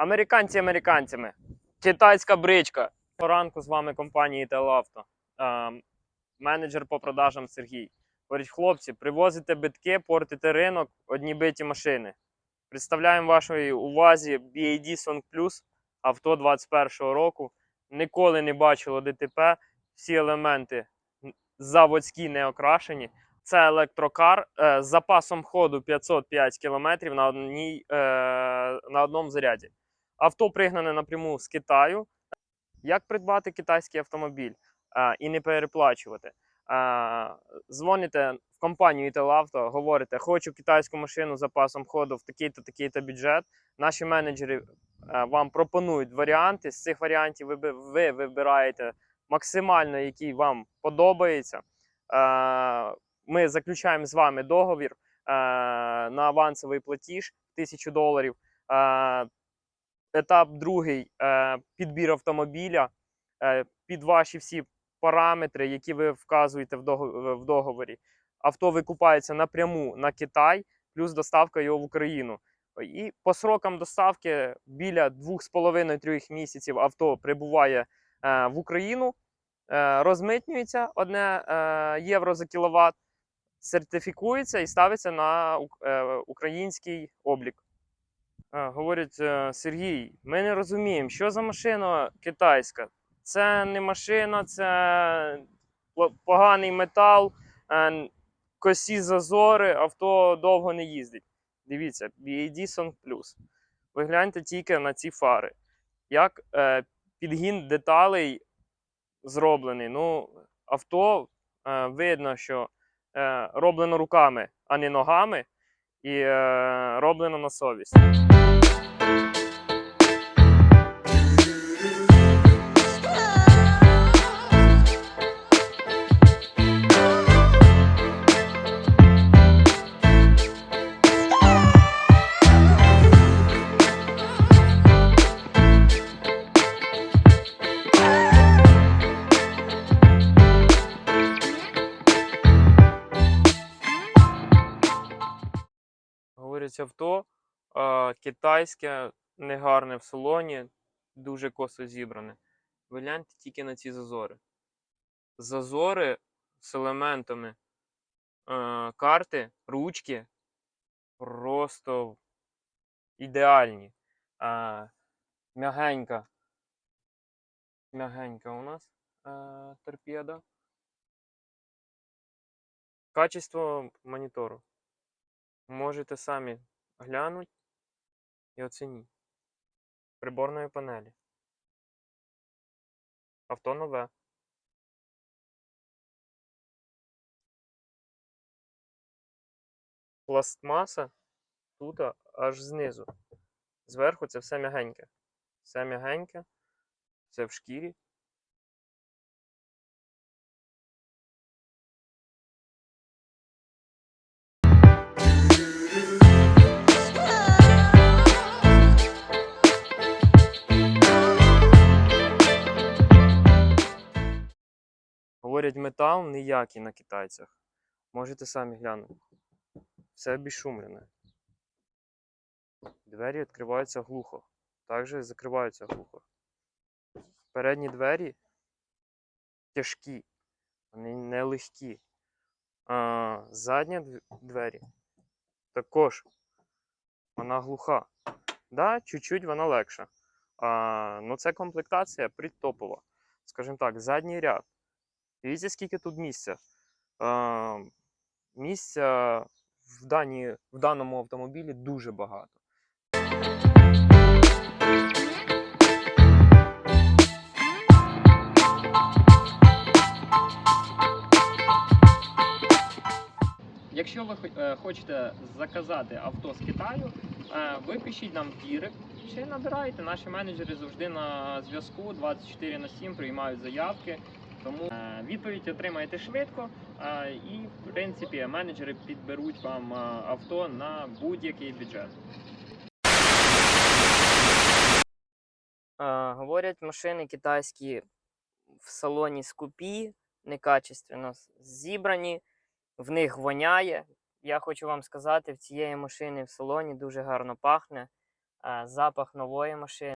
Американці американцями. Китайська бричка. Ранку з вами компанії Телавто. Е, менеджер по продажам Сергій. Говорить, хлопці, привозите битки, портите ринок, одні биті машини. Представляємо вашій увазі BAD Song Plus авто 21-го року. Ніколи не бачило ДТП. Всі елементи заводські не окрашені. Це електрокар е, з запасом ходу 505 км на, одній, е, на одному заряді. Авто пригнане напряму з Китаю. Як придбати китайський автомобіль е, і не переплачувати? Е, дзвоните в компанію Італавто, говорите, хочу китайську машину з запасом ходу в такий-то такий-то бюджет. Наші менеджери е, вам пропонують варіанти. З цих варіантів ви, ви вибираєте максимально, який вам подобається. Е, Ми заключаємо з вами договір е, на авансовий платіж 1000 доларів. Е, Етап другий е, підбір автомобіля е, під ваші всі параметри, які ви вказуєте в договорі. Авто викупається напряму на Китай, плюс доставка його в Україну. І по срокам доставки біля 2,5-3 місяців авто прибуває е, в Україну, розмитнюється 1 е, євро за кіловат, сертифікується і ставиться на український облік. Говорять, е, Сергій, ми не розуміємо, що за машина китайська. Це не машина, це поганий метал, е, косі зазори, авто довго не їздить. Дивіться, BAD Song Plus. Ви гляньте тільки на ці фари. Як е, підгін деталей зроблений. Ну, авто е, видно, що е, роблено руками, а не ногами, і е, роблено на совість. Говорять, авто е, китайське, негарне в салоні, дуже косо зібране. Ви гляньте тільки на ці зазори. Зазори з елементами е, карти, ручки просто ідеальні. Е, м'ягенька. М'ягенька у нас е, торпеда. Качество монітору. Можете самі глянути і оцініть. Приборної панелі. Авто нове. Пластмаса тут аж знизу. Зверху це все м'ягеньке. Все м'ягеньке, все в шкірі. Говорять, метал ніякий на китайцях. Можете самі глянути. Все обішумлене. Двері відкриваються глухо. Також закриваються глухо. Передні двері тяжкі, вони не легкі. А, задні двері також вона глуха. Да, чуть-чуть вона легша. А, ну це комплектація притопова. Скажімо так, задній ряд. Дивіться, скільки тут місця. А, місця в, даній, в даному автомобілі дуже багато. Якщо ви е, хочете заказати авто з Китаю, е, ви пишіть нам в чи набирайте. Наші менеджери завжди на зв'язку 24 на 7 приймають заявки. Тому е, відповідь отримаєте швидко, е, і в принципі менеджери підберуть вам е, авто на будь-який бюджет. Говорять, машини китайські в салоні скупі, некачественно зібрані, в них воняє. Я хочу вам сказати, в цієї машини в салоні дуже гарно пахне. запах нової машини.